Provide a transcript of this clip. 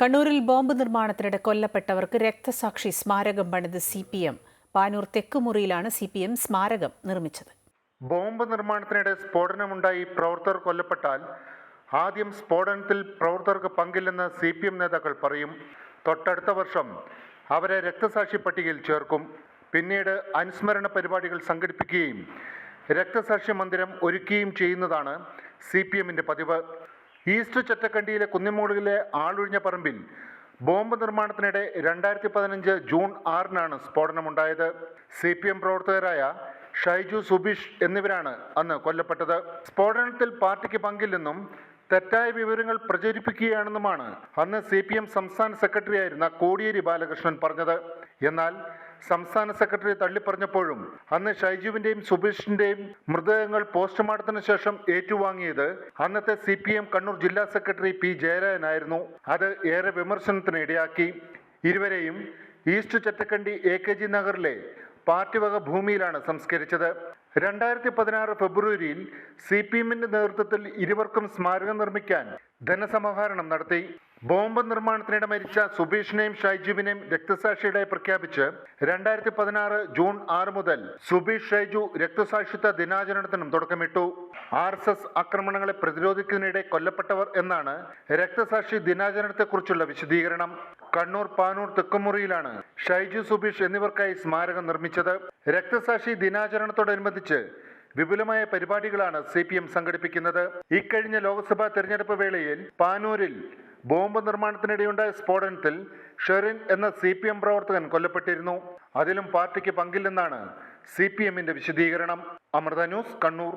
കണ്ണൂരിൽ ബോംബ് നിർമ്മാണത്തിനിടെ കൊല്ലപ്പെട്ടവർക്ക് രക്തസാക്ഷി സ്മാരകം പണിത് സി പി എം. പാനൂർ തെക്കുമുറിയിലാണ് സി പി എം സ്മാരകം നിർമ്മിച്ചത്. ബോംബ് നിർമ്മാണത്തിനിടെ സ്ഫോടനമുണ്ടായി പ്രവർത്തകർ കൊല്ലപ്പെട്ടാൽ ആദ്യം സ്ഫോടനത്തിൽ പ്രവർത്തകർക്ക് പങ്കില്ലെന്ന് സി പി എം നേതാക്കൾ പറയും. തൊട്ടടുത്ത വർഷം അവരെ രക്തസാക്ഷി പട്ടികയിൽ ചേർക്കും. പിന്നീട് അനുസ്മരണ പരിപാടികൾ സംഘടിപ്പിക്കുകയും രക്തസാക്ഷി മന്ദിരം ഒരുക്കുകയും ചെയ്യുന്നതാണ് സി പി എമ്മിന്റെ പതിവ്. ഈസ്റ്റ് ചറ്റക്കണ്ടിയിലെ കുന്നിമൂളിലെ ആളൊഴിഞ്ഞ പറമ്പിൽ ബോംബ് നിർമ്മാണത്തിനിടെ രണ്ടായിരത്തി പതിനഞ്ച് ജൂൺ ആറിനാണ് സ്ഫോടനമുണ്ടായത്. സി പി എം പ്രവർത്തകരായ ഷൈജു സുബീഷ് എന്നിവരാണ് അന്ന് കൊല്ലപ്പെട്ടത്. സ്ഫോടനത്തിൽ പാർട്ടിക്ക് പങ്കില്ലെന്നും തെറ്റായ വിവരങ്ങൾ പ്രചരിപ്പിക്കുകയാണെന്നുമാണ്. അന്ന് സി പി എം സംസ്ഥാന സെക്രട്ടറി ആയിരുന്ന കോടിയേരി ബാലകൃഷ്ണൻ പറഞ്ഞത്. എന്നാൽ സംസ്ഥാന സെക്രട്ടറി തള്ളിപ്പറഞ്ഞപ്പോഴും അന്ന് ഷൈജുവിന്റെയും സുബീഷിന്റെയും മൃതദേഹങ്ങൾ പോസ്റ്റ്മോർട്ടത്തിന് ശേഷം ഏറ്റുവാങ്ങിയത് അന്നത്തെ സി പി എം കണ്ണൂർ ജില്ലാ സെക്രട്ടറി പി ജയരാജനായിരുന്നു അത് ഏറെ വിമർശനത്തിന് ഇടയാക്കി ഇരുവരെയും East Chattakkandi A K G നഗറിലെ പാർട്ടി വക ഭൂമിയിലാണ് സംസ്കരിച്ചത്. രണ്ടായിരത്തി പതിനാറ് ഫെബ്രുവരിയിൽ സി പി എമ്മിന്റെ നേതൃത്വത്തിൽ ഇരുവർക്കും സ്മാരകം നിർമ്മിക്കാൻ ധനസമാഹരണം നടത്തി. ബോംബ് നിർമ്മാണത്തിനിടെ മരിച്ച സുബീഷിനെയും ഷൈജുവിനെയും രക്തസാക്ഷിയുടെ പ്രഖ്യാപിച്ച് രണ്ടായിരത്തി പതിനാറ് ജൂൺ ആറ് മുതൽ സുബീഷ് ഷൈജു രക്തസാക്ഷിത്വ ദിനാചരണത്തിനും തുടക്കമിട്ടു. ആർ എസ് എസ് ആക്രമണങ്ങളെ പ്രതിരോധിക്കുന്നതിനിടെ കൊല്ലപ്പെട്ടവർ എന്നാണ് രക്തസാക്ഷി ദിനാചരണത്തെക്കുറിച്ചുള്ള വിശദീകരണം. കണ്ണൂർ പാനൂർ തെക്കുമുറിയിലാണ് ഷൈജു സുബീഷ് എന്നിവർക്കായി സ്മാരകം നിർമ്മിച്ചത്. രക്തസാക്ഷി ദിനാചരണത്തോടനുബന്ധിച്ച് വിപുലമായ പരിപാടികളാണ് സി പി എം സംഘടിപ്പിക്കുന്നത്. ഇക്കഴിഞ്ഞ ലോക്സഭാ തെരഞ്ഞെടുപ്പ് വേളയിൽ പാനൂരിൽ ബോംബ് നിർമ്മാണത്തിനിടെയുണ്ടായ സ്ഫോടനത്തിൽ ഷെറിൻ എന്ന സി പി എം പ്രവർത്തകൻ കൊല്ലപ്പെട്ടിരുന്നു. അതിലും പാർട്ടിക്ക് പങ്കില്ലെന്നാണ് സി പി എമ്മിന്റെ വിശദീകരണം. അമൃത ന്യൂസ് കണ്ണൂർ.